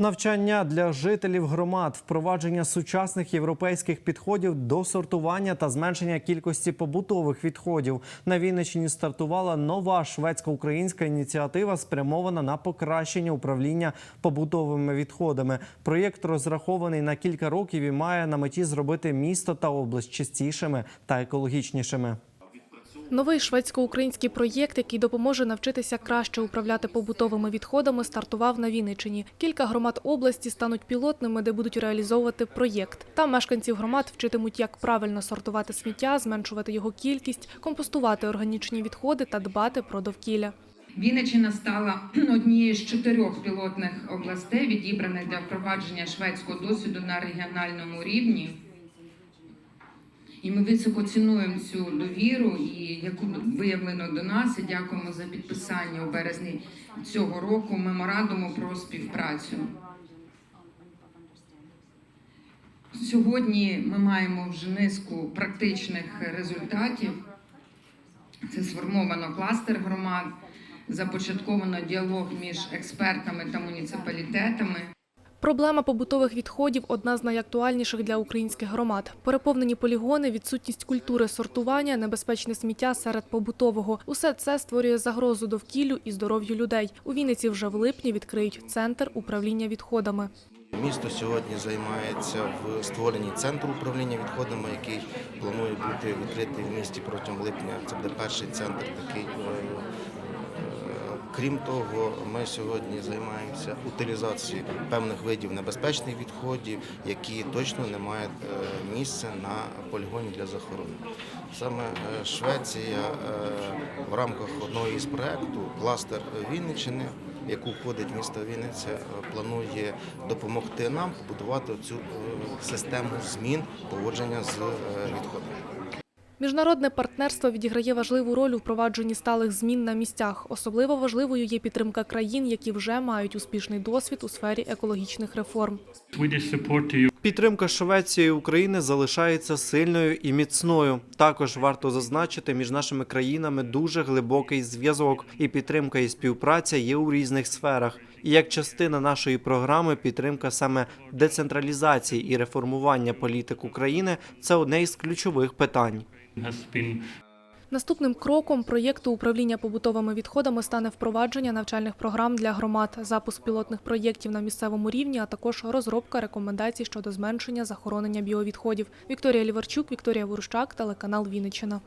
Навчання для жителів громад, впровадження сучасних європейських підходів до сортування та зменшення кількості побутових відходів. На Вінниччині стартувала нова шведсько-українська ініціатива, спрямована на покращення управління побутовими відходами. Проєкт розрахований на кілька років і має на меті зробити місто та область чистішими та екологічнішими. Новий шведсько-український проєкт, який допоможе навчитися краще управляти побутовими відходами, стартував на Вінниччині. Кілька громад області стануть пілотними, де будуть реалізовувати проєкт. Там мешканців громад вчитимуть, як правильно сортувати сміття, зменшувати його кількість, компостувати органічні відходи та дбати про довкілля. Вінниччина стала однією з чотирьох пілотних областей, відібраних для впровадження шведського досвіду на регіональному рівні. І ми високо цінуємо цю довіру, і яку виявлено до нас. І дякуємо за підписання у березні цього року меморандуму про співпрацю. Сьогодні ми маємо вже низку практичних результатів. Це сформовано кластер громад, започатковано діалог між експертами та муніципалітетами. Проблема побутових відходів одна з найактуальніших для українських громад. Переповнені полігони, відсутність культури сортування, небезпечне сміття серед побутового. Усе це створює загрозу довкіллю і здоров'ю людей. У Вінниці вже в липні відкриють центр управління відходами. Місто сьогодні займається в створенні центру управління відходами, який планує бути відкритий в місті протягом липня. Це буде перший центр такий. Крім того, ми сьогодні займаємося утилізацією певних видів небезпечних відходів, які точно не мають е, місця на полігоні для захоронення. Саме е, Швеція е, в рамках одного із проєкту кластер Вінниччини, в яку входить місто Вінниця, планує допомогти нам побудувати цю систему змін поводження з відходами. Міжнародне партнерство відіграє важливу роль у впровадженні сталих змін на місцях. Особливо важливою є підтримка країн, які вже мають успішний досвід у сфері екологічних реформ. Підтримка Швеції і України залишається сильною і міцною. Також варто зазначити, між нашими країнами дуже глибокий зв'язок, і підтримка і співпраця є у різних сферах. І як частина нашої програми, підтримка саме децентралізації і реформування політик України це одне із ключових питань. Наступним кроком проєкту управління побутовими відходами стане впровадження навчальних програм для громад, запуск пілотних проєктів на місцевому рівні, а також розробка рекомендацій щодо зменшення захоронення біовідходів. Вікторія Ліварчук, Вікторія Ворущак, телеканал Вінниччина.